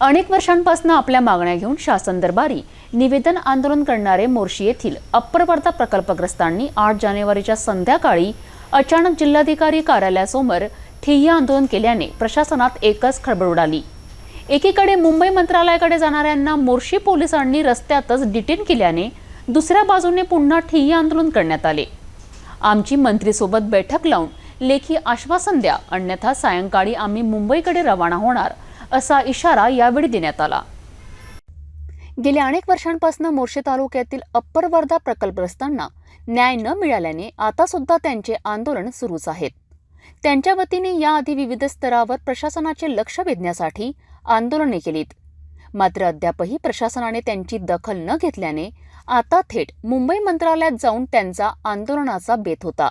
अनेक वर्षांपासून आपल्या मागण्या घेऊन शासन दरबारी निवेदन आंदोलन करणारे मोर्शी येथील अप्पर वर्धा प्रकल्पग्रस्तांनी आठ जानेवारीच्या संध्याकाळी अचानक जिल्हाधिकारी कार्यालयासमोर ठिय्या आंदोलन केल्याने प्रशासनात एकच खळबळ उडाली. एकीकडे मुंबई मंत्रालयाकडे जाणाऱ्यांना मोर्शी पोलिसांनी रस्त्यातच डिटेन केल्याने दुसऱ्या बाजूने पुन्हा ठिय्या आंदोलन करण्यात आले. आमची मंत्रीसोबत बैठक लावून लेखी आश्वासन द्या. अन्यथा सायंकाळी आम्ही मुंबईकडे रवाना होणार असा इशारा यावेळी देण्यात आला. गेल्या अनेक वर्षांपासून मोर्शी तालुक्यातील अप्पर वर्धा प्रकल्पग्रस्तांना न्याय न मिळाल्याने आता सुद्धा त्यांचे आंदोलन सुरूच आहेत. त्यांच्या वतीने याआधी विविध स्तरावर प्रशासनाचे लक्ष वेधण्यासाठी आंदोलने केलीत. मात्र अद्यापही प्रशासनाने त्यांची दखल न घेतल्याने आता थेट मुंबई मंत्रालयात जाऊन त्यांचा आंदोलनाचा बेत होता.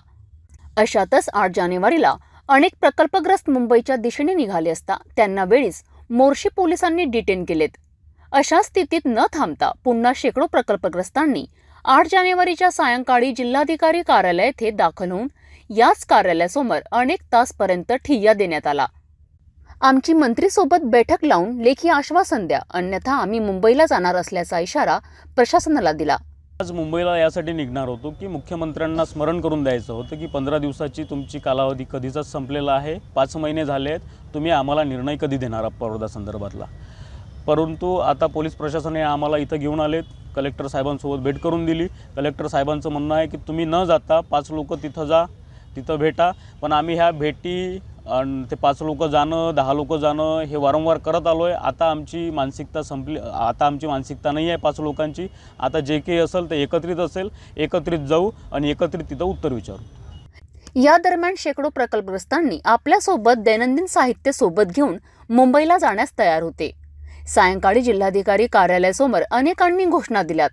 अशातच आठ जानेवारीला अनेक प्रकल्पग्रस्त मुंबईच्या दिशेने निघाले असता त्यांना वेळीच मोर्शी पोलिसांनी डिटेन केलेत. अशा स्थितीत न थांबता पुन्हा शेकडो प्रकल्पग्रस्तांनी आठ जानेवारीच्या सायंकाळी जिल्हाधिकारी कार्यालय येथे दाखल होऊन याच कार्यालयासमोर अनेक तासपर्यंत ठिय्या देण्यात आला. आमची मंत्रीसोबत बैठक लावून लेखी आश्वासन द्या. अन्यथा आम्ही मुंबईला जाणार असल्याचा इशारा प्रशासनाला दिला. आज मुंबईला यासाठी निघणार होतो की मुख्यमंत्र्यांना स्मरण करून द्यायचं होतं की पंधरा दिवसाची तुमची कालावधी कधीचाच संपलेला आहे? पाच महिने झाले आहेत. तुम्ही आम्हाला निर्णय कधी देणार अपराधा संदर्भातला? परंतु आता पोलीस प्रशासनाने आम्हाला इथं घेऊन आलेत. कलेक्टर साहेबांसोबत भेट करून दिली. कलेक्टर साहेबांचं म्हणणं आहे की तुम्ही न जाता पाच लोक तिथं जा तिथं भेटा. पण आम्ही ह्या भेटी अन ते पाच लोक जाणं दहा लोक जाणं हे वारंवार करत आलो आहे आता आमची मानसिकता संपली आता आमची मानसिकता नाही आहे पाच लोकांची. आता जे काही असेल ते एकत्रित असेल एकत्रित जाऊ आणि एकत्रित तिथं उत्तर विचारू. या दरम्यान शेकडो प्रकल्पग्रस्तांनी आपल्यासोबत दैनंदिन साहित्य सोबत घेऊन मुंबईला जाण्यास तयार होते. सायंकाळी जिल्हाधिकारी कार्यालयासमोर अनेकांनी घोषणा दिल्यात.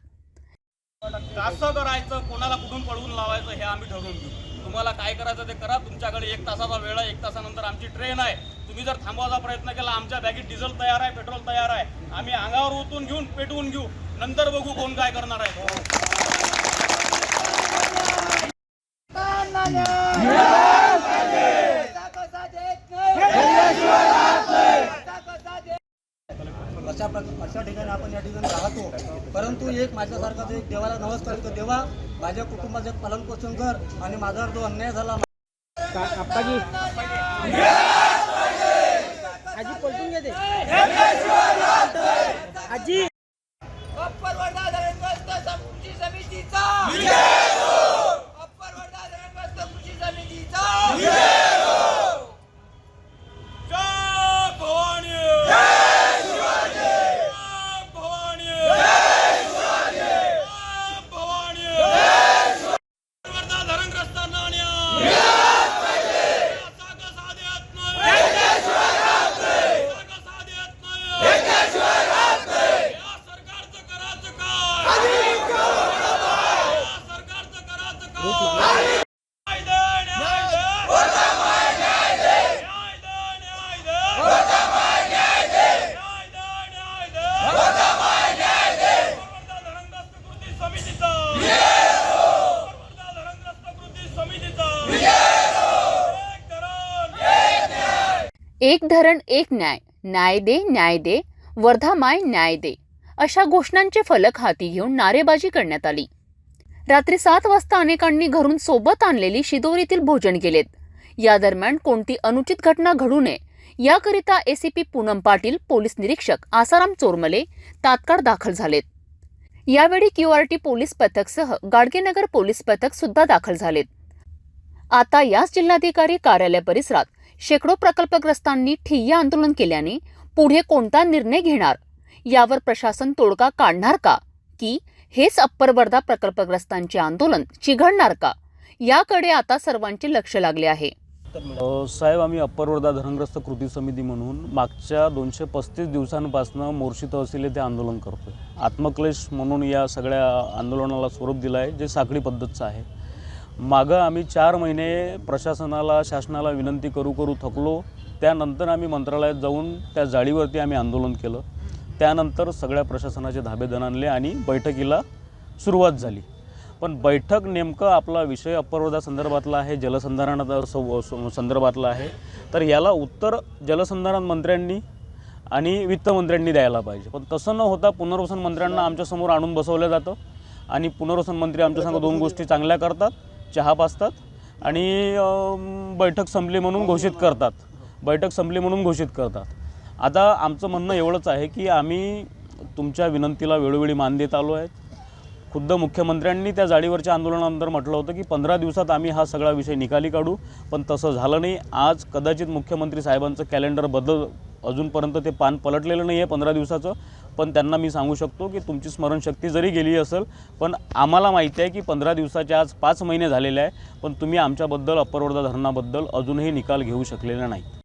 कसं करायचं कोणाला कुठून पळवून लावायचं हे आम्ही ठरवून घेऊ. तुम्हाला काय करायचं ते करा. तुमच्याकडे एक तासाचा वेळ आहे. एक तासानंतर आमची ट्रेन आहे. तुम्ही जर थांबवायचा प्रयत्न केला आमच्या बॅगेत डिझेल तयार आहे पेट्रोल तयार आहे. आम्ही अंगावर ओतून घेऊन पेटवून घेऊ. नंतर बघू कोण काय करणार आहे. अशा प्रक अशा ठिकाणी आपण या ठिकाणी राहतो. परंतु एक माझ्यासारखा एक देवाला नमस्कार करतो. देवा माझ्या कुटुंबाचं पालन पोषण कर आणि माझा जो अन्याय झाला आजी पलटून घे ते. आजी. समितीचा अप्पर वर्धा धरणग्रस्त कृषी समितीचा जय भवानी जय भवानी जय भवानी वर्धा धरणग्रस्तांना न्याय असा कसा देत नाही असा कसा देत नाही या सरकारचं करायचं काय या सरकारचं करायचं काय न्याय दे, न्याय दे. न्याय दे, न्याय दे. न्याय दे, न्याय दे. वर्धा धरणग्रस्त कृती समितीचा. वर्धा धरणग्रस्त कृती समितीचा. एक धरण. एक धरण एक न्याय. न्याय दे न्याय दे. वर्धा माय न्याय दे. अशा घोषणांचे फलक हाती घेऊन नारेबाजी करण्यात आली. रात्री सात वाजता अनेकांनी घरून सोबत आणलेली शिदोरीतील भोजन केलेत. या दरम्यान कोणती अनुचित घटना घडू नये याकरिता एसीपी पूनम पाटील पोलीस निरीक्षक आसाराम चोरमले तात्काळ दाखल झालेत. यावेळी क्यूआरटी पोलीस पथकसह गाडगेनगर पोलीस पथक सुद्धा दाखल झालेत. आता याच जिल्हाधिकारी कार्यालय परिसरात शेकडो प्रकल्पग्रस्तांनी ठिय्या आंदोलन केल्याने पुढे कोणता निर्णय घेणार? यावर प्रशासन तोडगा काढणार का? की हेच अप्पर वर्धा प्रकल्पग्रस्तांचे आंदोलन चिघळणार का? याकडे आता सर्वांचे लक्ष लागले आहे. साहेब आम्ही अप्पर वर्धा धरणग्रस्त कृती समिती म्हणून मागच्या दोनशे पस्तीस दिवसांपासून मोर्शी तहसील येथे आंदोलन करतोय. आत्मक्लेश म्हणून या सगळ्या आंदोलनाला स्वरूप दिलं आहे जे साखळी पद्धतचं आहे. मागं आम्ही चार महिने प्रशासनाला शासनाला विनंती करू करू थकलो. त्यानंतर आम्ही मंत्रालयात जाऊन त्या जाळीवरती आम्ही आंदोलन केलं. त्यानंतर सगळ्या प्रशासनाचे धाबे आणले आणि बैठकीला सुरुवात झाली. पण बैठक नेमकं आपला विषय अपरवर्धा संदर्भातला आहे जलसंधारणा संदर्भातला आहे. तर याला उत्तर जलसंधारण मंत्र्यांनी आणि वित्तमंत्र्यांनी द्यायला पाहिजे. पण तसं न होता पुनर्वसन मंत्र्यांना आमच्यासमोर आणून बसवलं जातं आणि पुनर्वसन मंत्री आमच्या संग दोन गोष्टी चांगल्या करतात. चहा पाजतात आणि बैठक संपली म्हणून घोषित करतात. बैठक संपली म्हणून घोषित करतात. आता आमचं म्हणणं एवढंच आहे की आम्ही तुमच्या विनंतीला वेळोवेळी मान देत आलो आहे. खुद्द मुख्यमंत्र्यांनी त्या जाळीवरच्या आंदोलनानंतर म्हटलं होतं की पंधरा दिवसात आम्ही हा सगळा विषय निकाली काढू पण तसं झालं नाही. आज कदाचित मुख्यमंत्री साहेबांचं कॅलेंडर बदल अजूनपर्यंत ते पान पलटलेलं नाही आहे पंधरा दिवसाचं. पण त्यांना मी सांगू शकतो की तुमची स्मरणशक्ती जरी गेली असेल पण आम्हाला माहिती आहे की पंधरा दिवसाचे आज पाच महिने झालेले आहे पण तुम्ही आमच्याबद्दल अप्पर वर्धा धरणाबद्दल अजूनही निकाल घेऊ शकलेला नाहीत.